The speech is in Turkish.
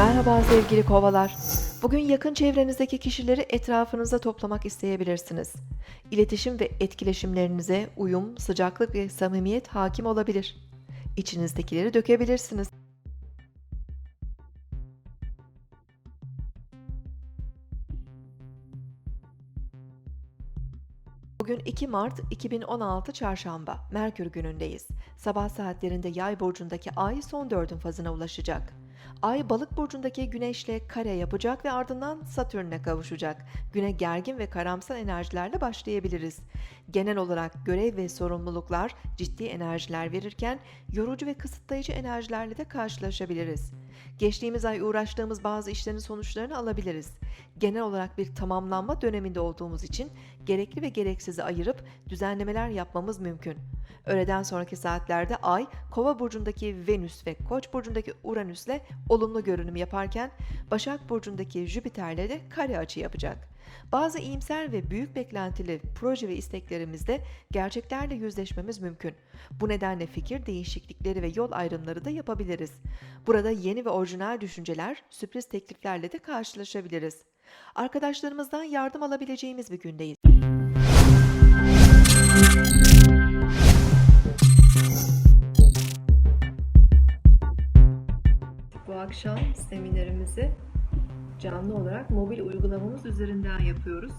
Merhaba sevgili kovalar. Bugün yakın çevrenizdeki kişileri etrafınıza toplamak isteyebilirsiniz. İletişim ve etkileşimlerinize uyum, sıcaklık ve samimiyet hakim olabilir. İçinizdekileri dökebilirsiniz. Bugün 2 Mart 2016 Çarşamba, Merkür günündeyiz. Sabah saatlerinde Yay burcundaki Ay son dördün fazına ulaşacak. Ay Balık burcundaki Güneş'le kare yapacak ve ardından Satürn'le kavuşacak. Güne gergin ve karamsar enerjilerle başlayabiliriz. Genel olarak görev ve sorumluluklar ciddi enerjiler verirken yorucu ve kısıtlayıcı enerjilerle de karşılaşabiliriz. Geçtiğimiz ay uğraştığımız bazı işlerin sonuçlarını alabiliriz. Genel olarak bir tamamlanma döneminde olduğumuz için gerekli ve gereksizi ayırıp düzenlemeler yapmamız mümkün. Öğleden sonraki saatlerde Ay, Kova burcundaki Venüs ve Koç burcundaki Uranüs'le olumlu görünüm yaparken Başak burcundaki Jüpiter'le de kare açı yapacak. Bazı iyimser ve büyük beklentili proje ve isteklerimizde gerçeklerle yüzleşmemiz mümkün. Bu nedenle fikir değişiklikleri ve yol ayrımları da yapabiliriz. Burada yeni ve orijinal düşünceler, sürpriz tekliflerle de karşılaşabiliriz. Arkadaşlarımızdan yardım alabileceğimiz bir gündeyiz. Bu akşam seminerimizi canlı olarak mobil uygulamamız üzerinden yapıyoruz.